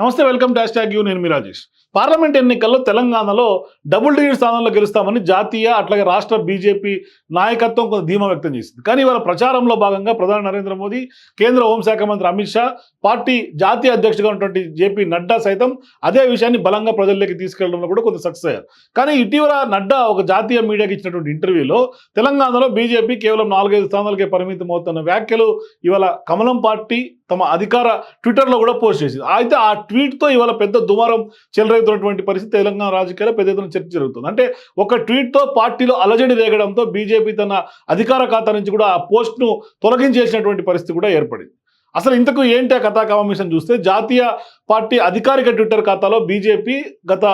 నమస్తే welcome to tag you నేను మీ Rajesh. Parliament ఎన్నికల్లో తెలంగాణలో డబుల్ డిజిట్ స్థానంలో గెలుస్తామని జాతీయ అట్లాగే రాష్ట్ర బీజేపీ నాయకత్వం కొంత ధీమా వ్యక్తం చేసింది. కానీ ఇవాళ ప్రచారంలో భాగంగా ప్రధాని నరేంద్ర మోదీ కేంద్ర హోంశాఖ మంత్రి అమిత్ షా పార్టీ జాతీయ అధ్యక్షుడిగా ఉన్నటువంటి జేపీ నడ్డా సైతం అదే విషయాన్ని బలంగా ప్రజల్లోకి తీసుకెళ్ళడంలో కూడా కొంత సక్సెస్ అయ్యారు. కానీ ఇటీవల నడ్డా ఒక జాతీయ మీడియాకి ఇచ్చినటువంటి ఇంటర్వ్యూలో తెలంగాణలో బీజేపీ కేవలం నాలుగైదు స్థానాలకే పరిమితం అవుతున్న వ్యాఖ్యలు ఇవాళ కమలం పార్టీ తమ అధికార ట్విట్టర్లో కూడా పోస్ట్ చేసింది. అయితే ఆ ట్వీట్తో ఇవాళ పెద్ద దుమారం చెలరేగుతున్నటువంటి పరిస్థితి తెలంగాణ రాజకీయాల్లో పెద్ద ఎత్తున చర్చ జరుగుతుంది. అంటే ఒక ట్వీట్తో పార్టీలో అలజడి రేగడంతో బీజేపీ తన అధికార ఖాతా నుంచి కూడా ఆ పోస్ట్ను తొలగించేసినటువంటి పరిస్థితి కూడా ఏర్పడింది. అసలు ఇంతకు ఏంటి ఆ కథా కమిషన్ చూస్తే జాతీయ పార్టీ అధికారిక ట్విట్టర్ ఖాతాలో బీజేపీ గత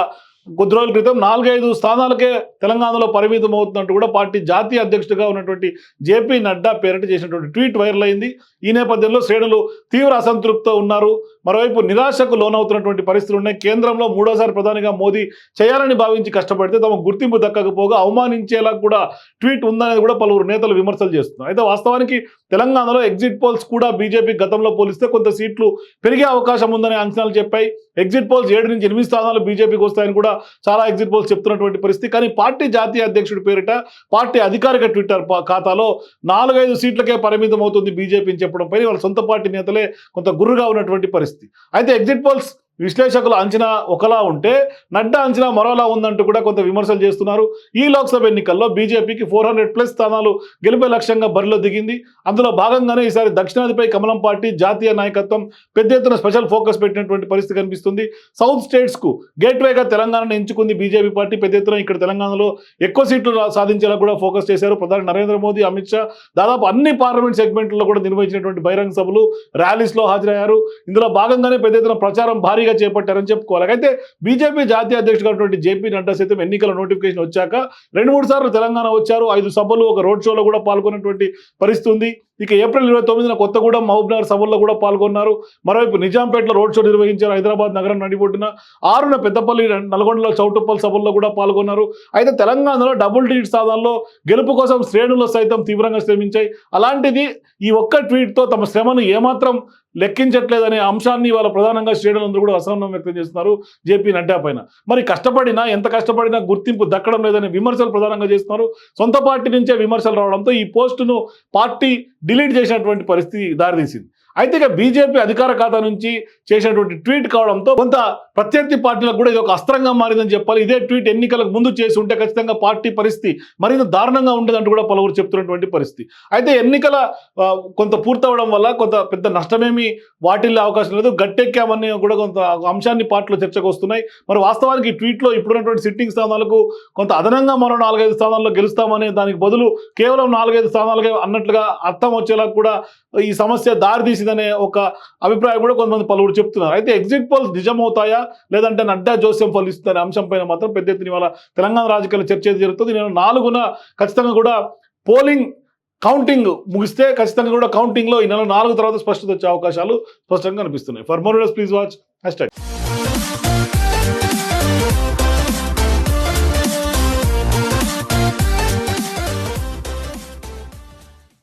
కొద్ది రోజుల క్రితం నాలుగైదు స్థానాలకే తెలంగాణలో పరిమితం అవుతున్నట్టు కూడా పార్టీ జాతీయ అధ్యక్షుడిగా ఉన్నటువంటి జేపీ నడ్డా పేరిట చేసినటువంటి ట్వీట్ వైరల్ అయింది. ఈ నేపథ్యంలో శ్రేణులు తీవ్ర అసంతృప్తితో ఉన్నారు. మరోవైపు నిరాశకు లోనవుతున్నటువంటి పరిస్థితులు ఉన్నాయి. కేంద్రంలో మూడోసారి ప్రధానిగా మోదీ చేయాలని భావించి కష్టపడితే తమ గుర్తింపు దక్కకపోగా అవమానించేలా కూడా ట్వీట్ ఉందనేది కూడా పలువురు నేతలు విమర్శలు చేస్తున్నారు. అయితే వాస్తవానికి తెలంగాణలో ఎగ్జిట్ పోల్స్ కూడా బీజేపీ గతంలో పోలిస్తే కొంత సీట్లు పెరిగే అవకాశం ఉందనే అంచనాలు చెప్పాయి. ఎగ్జిట్ పోల్స్ ఏడు నుంచి ఎనిమిది స్థానాలు బీజేపీకి వస్తాయని కూడా చాలా ఎగ్జిట్ పోల్స్ చెప్తున్నటువంటి పరిస్థితి. కానీ పార్టీ జాతీయ అధ్యక్షుడి పేరిట పార్టీ అధికారిక ట్విట్టర్ పా- ఖాతాలో నాలుగైదు సీట్లకే పరిమితం అవుతుంది బీజేపీ అని వాళ్ళ సొంత పార్టీ నేతలే కొంత గుర్రుగా ఉన్నటువంటి పరిస్థితి. పరిస్థితి అయితే ఎగ్జిట్ పోల్స్ విశ్లేషకుల అంచనా ఒకలా ఉంటే నడ్డా అంచనా మరోలా ఉందంటూ కూడా కొంత విమర్శలు చేస్తున్నారు. ఈ లోక్సభ ఎన్నికల్లో బీజేపీకి ఫోర్ హండ్రెడ్ ప్లస్ స్థానాలు గెలిపే లక్ష్యంగా బరిలో దిగింది. అందులో భాగంగానే ఈసారి దక్షిణాదిపై కమలం పార్టీ జాతీయ నాయకత్వం పెద్ద ఎత్తున స్పెషల్ ఫోకస్ పెట్టినటువంటి పరిస్థితి కనిపిస్తుంది. సౌత్ స్టేట్స్కు గేట్వేగా తెలంగాణను ఎంచుకుంది బీజేపీ పార్టీ. పెద్ద ఎత్తున ఇక్కడ తెలంగాణలో ఎక్కువ సీట్లు సాధించేలా కూడా ఫోకస్ చేశారు ప్రధాని నరేంద్ర మోదీ అమిత్ షా. దాదాపు అన్ని పార్లమెంట్ సెగ్మెంట్లలో కూడా నిర్వహించినటువంటి బహిరంగ సభలు ర్యాలీస్లో హాజరయ్యారు. ఇందులో భాగంగానే పెద్ద ఎత్తున ప్రచారం భారీగా చేపట్టారని చెప్పుకోవాలి. అయితే బీజేపీ జాతీయ అధ్యక్షుడు జేపీ నడ్డా సైతం ఎన్నికల నోటిఫికేషన్ వచ్చాక రెండు మూడు సార్లు తెలంగాణ వచ్చారు. ఐదు సభలు ఒక రోడ్ షోలో కూడా పాల్గొన్నటువంటి పరిస్థితి ఉంది. ఇక ఏప్రిల్ ఇరవై తొమ్మిదిన కొత్తగూడెం మహబూబ్నగర్ సభల్లో కూడా పాల్గొన్నారు. మరోవైపు నిజాంపేటలో రోడ్ షో నిర్వహించారు హైదరాబాద్ నగరం నడిబొడ్డున. ఆరున పెద్దపల్లి నల్గొండలో చౌటుప్పల్ సభల్లో కూడా పాల్గొన్నారు. అయితే తెలంగాణలో డబుల్ టీట్ సాధనలో గెలుపు కోసం శ్రేణులు సైతం తీవ్రంగా శ్రమించాయి. అలాంటిది ఈ ఒక్క ట్వీట్తో తమ శ్రమను ఏమాత్రం లెక్కించట్లేదనే అంశాన్ని వాళ్ళ ప్రధానంగా శ్రేణులందరూ కూడా అసహనం వ్యక్తం చేస్తున్నారు జేపీ నడ్డా పైన. మరి కష్టపడినా ఎంత కష్టపడినా గుర్తింపు దక్కడం లేదనే విమర్శలు ప్రధానంగా చేస్తున్నారు. సొంత పార్టీ నుంచే విమర్శలు రావడంతో ఈ పోస్టును పార్టీ డిలీట్ చేసినటువంటి పరిస్థితి దారితీసింది. అయితే ఇక బీజేపీ అధికార ఖాతా నుంచి చేసినటువంటి ట్వీట్ కావడంతో కొంత ప్రత్యర్థి పార్టీలకు కూడా ఇది ఒక అస్త్రంగా మారిందని చెప్పాలి. ఇదే ట్వీట్ ఎన్నికలకు ముందు చేసి ఉంటే ఖచ్చితంగా పార్టీ పరిస్థితి మరింత దారుణంగా ఉండేదంటూ కూడా పలువురు చెప్తున్నటువంటి పరిస్థితి. అయితే ఎన్నికల కొంత పూర్తవడం వల్ల కొంత పెద్ద నష్టమేమి వాటిల్లే అవకాశం లేదు. గట్టెక్కామని కూడా కొంత అంశాన్ని పార్టీలో చర్చకు వస్తున్నాయి. మరి వాస్తవానికి ఈ ట్వీట్లో ఇప్పుడున్నటువంటి సిట్టింగ్ స్థానాలకు కొంత అదనంగా మరో నాలుగైదు స్థానాల్లో గెలుస్తామనే దానికి బదులు కేవలం నాలుగైదు స్థానాలుగా అన్నట్లుగా అర్థం వచ్చేలా కూడా ఈ సమస్య దారితీసిందనే ఒక అభిప్రాయం కూడా కొంతమంది పలువురు చెప్తున్నారు. అయితే ఎగ్జిట్ పోల్స్ నిజమవుతాయా? లేదంటే నడ్డా జోస్యం ఫలిస్తారనే అంశం పైన మాత్రం పెద్ద ఎత్తున ఇవాళ తెలంగాణ రాజకీయాలు చర్చ జరుగుతుంది. నేను నాలుగున ఖచ్చితంగా కూడా పోలింగ్ కౌంటింగ్ ముగిస్తే ఖచ్చితంగా కూడా కౌంటింగ్లో ఈ నెల నాలుగు తర్వాత స్పష్టత వచ్చే అవకాశాలు స్పష్టంగా కనిపిస్తున్నాయి. For more please watch hash